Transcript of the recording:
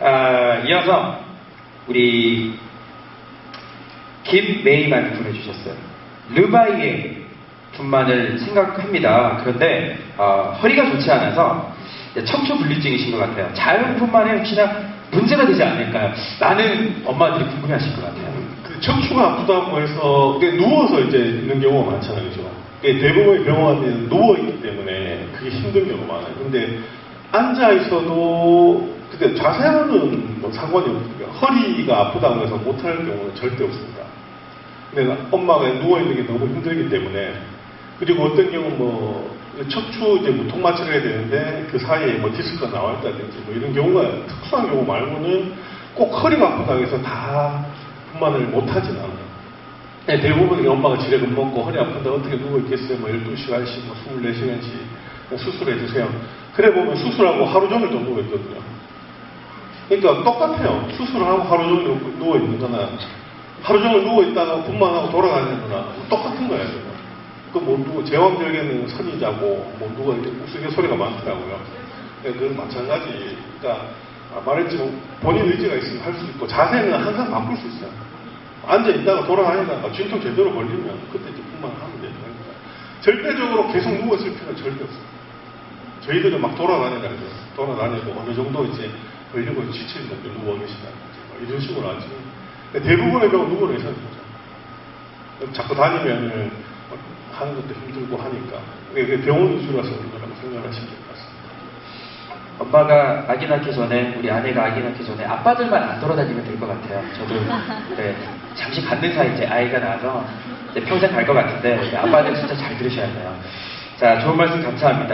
아, 이어서 우리 김메이만 보내주셨어요. 르바이의 분만을 생각합니다. 그런데 어, 허리가 좋지 않아서 척추 불리증이신 것 같아요. 자연분만에 혹시나 문제가 되지 않을까요? 많은 엄마들이 궁금해하실 것 같아요. 그 척추가 아프다고 해서 누워서 이제 있는 경우가 많잖아요, 그죠? 대부분의 병원은 누워 있기 때문에 그게 힘든 경우가 많아요. 근데 앉아 있어도 근데 자세로는 뭐 상관이 없고요. 허리가 아프다고 해서 못할 경우는 절대 없습니다. 근데 엄마가 누워 있는 게 너무 힘들기 때문에 그리고 어떤 경우 뭐 척추 이제 무통 마취를 해야 되는데 그 사이에 뭐 디스크가 나와 있다든지 뭐 이런 경우가 특수한 경우 말고는 꼭 허리가 아프다고 해서 다 분만을 못 하진 않아요. 네, 대부분 엄마가 지레금 먹고 허리 아픈데 어떻게 누워 있겠어요? 뭐 12시간씩, 뭐 24시간씩 수술해 주세요. 그래 보면 수술하고 하루 종일 도 누워 있거든요. 그러니까 똑같아요. 수술하고 하루 종일 누워 있는 거나 하루 종일 누워 있다가 분만 하고 돌아다니는 거나 똑같은 거예요. 그뭐 누구 제왕절개는 선이 자고 뭐 누가 이렇게 우스갯소리가 많더라고요. 네, 그건 마찬가지. 그러니까 아, 말했지만 본인 의지가 있으면 할 수 있고 자세는 항상 바꿀 수 있어요. 앉아 있다가 돌아다니다가 진통 제대로 걸리면 그때 이제 분만 하면 되는 거니까 절대적으로 계속 누워 있을 필요는 절대 없어요. 저희들은 막 돌아다니다가 돌아다니고 어느 정도 이제 걸리고 지치는 분들 누워 계시다든지 뭐 이런 식으로 하지. 대부분의 경우 누워 계셔야 되죠. 자꾸 다니면 하는 것도 힘들고 하니까 그게 병원 위주라서 그런 거라고 생각하시면 될 것 같습니다. 엄마가 아기 낳기 전에 우리 아내가 아기 낳기 전에 아빠들만 안 돌아다니면 될 것 같아요. 저도 네, 잠시 갖는 사이 이제 아이가 나서 이제 평생 갈 것 같은데 아빠들 진짜 잘 들으셔야 돼요. 자 좋은 말씀 감사합니다.